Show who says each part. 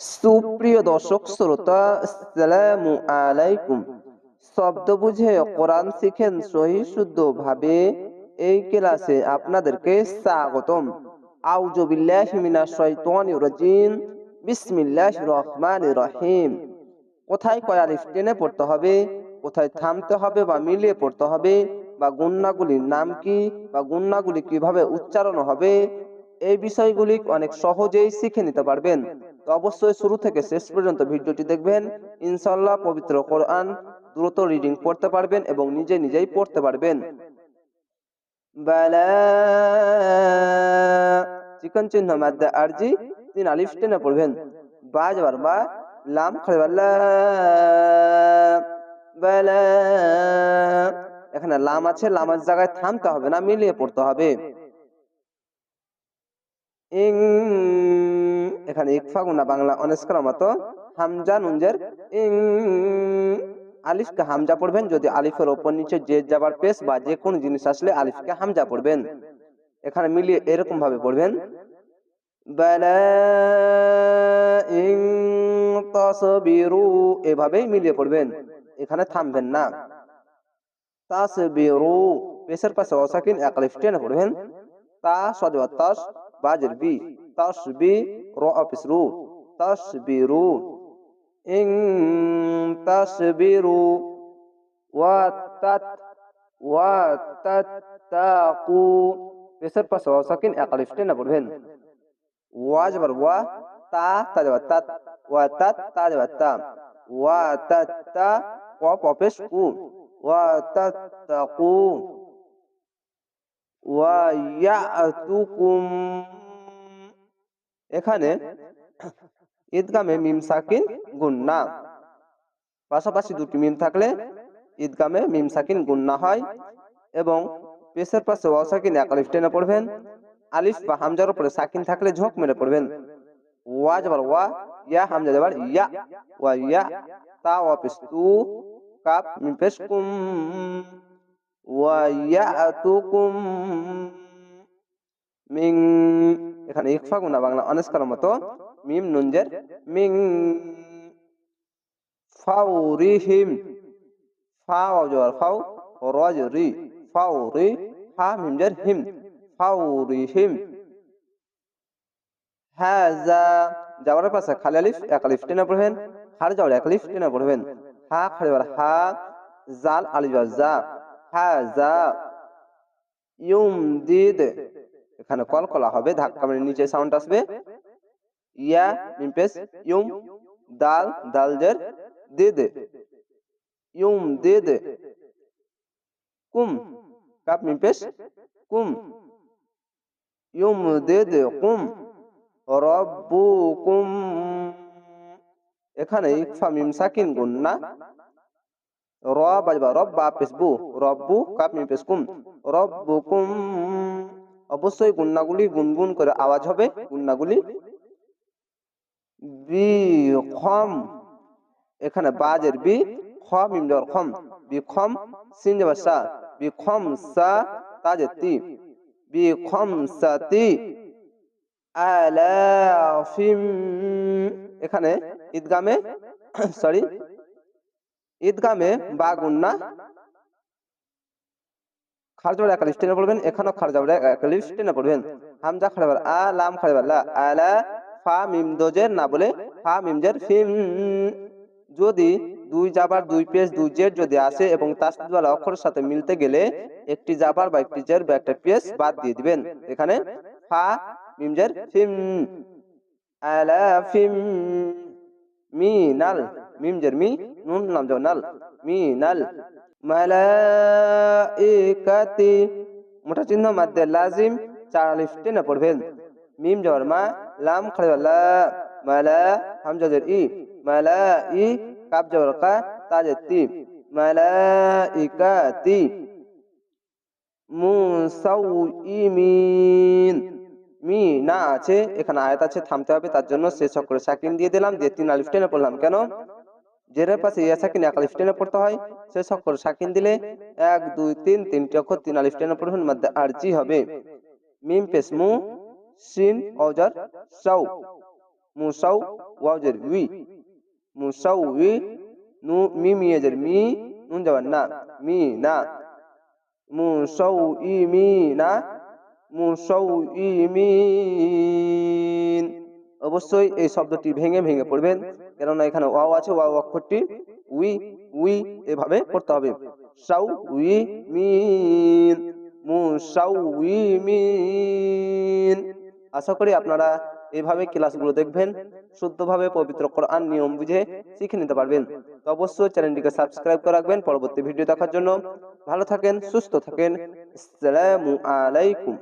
Speaker 1: সুপ্রিয় দর্শক, শ্রোতা, আসসালামু আলাইকুম। শব্দ বুঝে কোরআন শিখেন সহি শুদ্ধ ভাবে এই ক্লাসে আপনাদেরকে স্বাগতম। আউযু বিল্লাহি মিনাশ শাইতানির রাজিম। বিসমিল্লাহির রহমানির রহিম। কোথায় কয় আলিফ টেনে পড়তে হবে, কোথায় থামতে হবে বা মিলিয়ে পড়তে হবে, বা গুন্নাগুলির নাম কি, বা গুন্নাগুলি কীভাবে উচ্চারণ হবে এই বিষয়গুলি অনেক সহজেই শিখে নিতে পারবেন। তো অবশ্যই শুরু থেকে শেষ পর্যন্ত ভিডিওটি দেখবেন। ইনশাল্লাহ পবিত্র কোরআন দ্রুত রিডিং পড়তে পারবেন এবং নিজে নিজেই পড়তে পারবেন। চিকন চিহ্ন মাদ্দা আরজি, তিন আলিফ টেনে পড়বেন। বা যাবার বা, লাম বালা। এখানে লাম আছে, লামের জায়গায় থামতে হবে না, মিলিয়ে পড়তে হবে। ইং এখানে ইকফা গুনা বাংলা অনেস্কর মতো হামজা নুনজের ইং। আলিফকে হামজা পড়বেন যদি আলিফের ওপর নিচে যে যাবার পেশ বা যে কোনো জিনিস আসলে আলিফকে হামজা পড়বেন। এখানে মিলিয়ে এরকম ভাবে পড়বেন। এভাবেই মিলিয়ে পড়বেন। এখানে থামবেন না। তাসবিরু, পেশের পাশে অসাকিন এক আলিফ টেনে পড়বেন। তা সদবা তাস বাজের বি তাসবি র অফিস রু তাসবিরু ইন তাসবিরু ওয়া তাত ওয়া তাত্তাকু পেশের পাশে অসাকিন এক আলিফ টেনে পড়বেন ওয়া যাবার এখানে ঈদগামে মিম সাকিন গুন্না। পাশাপাশি দুটি মিম থাকলে ঈদগামে মিম সাকিন গুন্না হয় এবং পেশের পাশে ওয়া সাকিন এক আলিফ টেনে পড়বেন। আলিফ বা হামজার উপরে সাকিন থাকলে ঝোঁক মেরে পড়বেন। ওয়া যাবার ওয়া, ইয়া হামজা যাবার ইয়া। ওয়া ইয়া তা ওয়া পেশ তু কাপ মিম পেশ কুম। ওয়া ইয়াতুকুম মিং এখানে ইকফা গুনা বাংলা অনেস্কার মতো, মিম নুনজের মিং ফাউরিহিম, ফাও জোয়ার ফাও রজ রি ফাউরি, হা মিমজের হিম, ফাউরিহিম। হাজা যাওয়ার পাশে খালি আলিফ, এক আলিফ টেনে পড়বেন, হার যাওয়ার এক আলিফ টেনে পড়বেন, হা খালি হা, জাল আলিফ জা। হাজা ইউমদিদ। এখানে কলকলা হবে, ধাক্কা মেরে নিচে সাউন্ড আসবে। ইয়া মিমপেস ইউম দাল, দালজের দিদ। ইউম দিদ কুম, কাপ মিমপেস কুম। ইউম দিদ কুম। রব্বুকুম। এখানে ইকফা মিম সাকিন গুন্না র রব বা কাপ মিম পেসকুম অবশ্যই গুন্নাগুলি গুনগুন করে আওয়াজ হবে গুন্নাগুলি এখানে বাজের বি খম খম। সিন যাবা সা সা তাজের তি। বি খম সাতি আলাফিম, এখানে ঈদগামে সরি ঈদগামে বা গুন্না। খারজাবার একালিফ টেনে পড়বেন, এখানেও খারজাবার একালিফ টেনে পড়বেন। হামজা খারজাবার আ, লাম খারজাবার লা, আলা, ফা, মিম দোজের না বলে ফা মিমজের ফিম। যদি দুই জাবার দুই পেজ দুই জের যদি আসে এবং তাসদিদওয়ালা অক্ষরের সাথে মিলতে গেলে একটি জাবার বা একটি জের বা একটা পেজ বাদ দিয়ে দিবেন। এখানে ফা মিমজের ফিম। আলা, ফিম। মিনাল মিমজের মি নুন নাম যাও নাল মিনাল মালাইকাতি মোটা চিহ্ন মাধ্যে লাজিম চার আলিফ টেনে পড়বেন মিম জবর মা লাম খালি লা মালা হামজাদের ই মালা ই কাপ জবর কা তাজের তি মালাইকাতি মুসাউইমিন মি, না আছে, এখানে আয়াত আছে, থামতে হবে, তার জন্য শেষ অক্ষরে সাকিন দিয়ে দিলাম, দিয়ে তিন আলিফ টেনে পড়লাম, কেন? জেরের পাশে ইয়া সাকিন এক আলিফ টেনে পড়তে হয়, শেষ অক্ষর সাকিন দিলে এক, দুই, তিন, তিনটি অক্ষর তিন আলিফ টেনে পড়বেন মধ্যে আরজি হবে। মিম পেস মু, সিন অজার সাউ মুসাউ ওয়াজের উই, মু মুসাউ উই, নু, মি মিয়েজের মি, নুন যাবেন না, মি, না, মু মুসাউ ই, মি, না মুসাউ ই মিন অবশ্যই এই শব্দটি ভেঙে ভেঙে পড়বেন, কেননা এখানে ওয়াও আছে, ওয়াও অক্ষরটি উই উই এভাবে পড়তে হবে। সাউ উই মিন মুসাউ উই মিন আশা করি আপনারা এভাবে ক্লাসগুলো দেখবেন, শুদ্ধভাবে পবিত্র কোরআন নিয়ম বুঝে শিখে নিতে পারবেন। তো অবশ্যই চ্যানেলটিকে সাবস্ক্রাইব করে রাখবেন। পরবর্তী ভিডিও দেখার জন্য ভালো থাকেন, সুস্থ থাকেন। আসসালামু আলাইকুম।